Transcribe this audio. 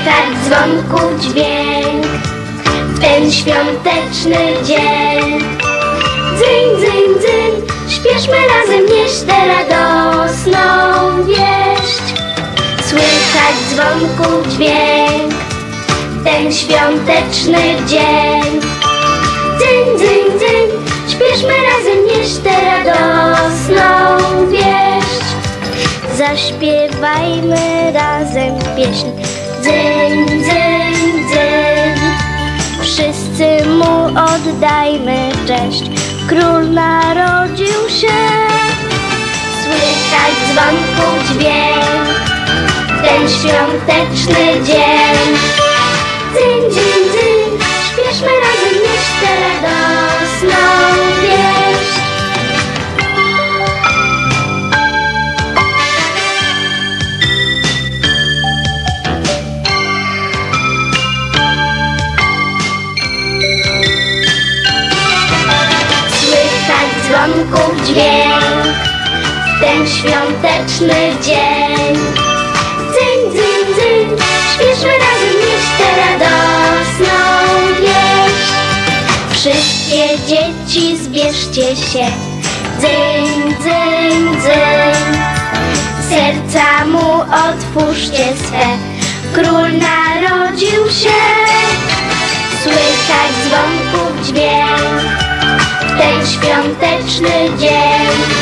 Słychać dzwonku dźwięk w ten świąteczny dzień. Dzyń, dzyń, dzyń, śpieszmy razem nieść tę radosną wieść. Słychać dzwonku dźwięk w ten świąteczny dzień. Dzyń, dzyń, dzyń, śpieszmy razem nieść tę radosną wieść. Zaśpiewajmy razem pieśń. Wszyscy mu oddajmy cześć. Król narodził się. Słychać dzwonku dźwięk. Ten świąteczny dzień. Dzwonków dźwięk ten świąteczny dzień. Dzyń, dzyń, dzyń, śpieszmy razem nieść tę radosną wieść. Wszystkie dzieci zbierzcie się, dzyń, dzyń, dzyń. Serca mu otwórzcie swe, król narodził się. Ten świąteczny dzień.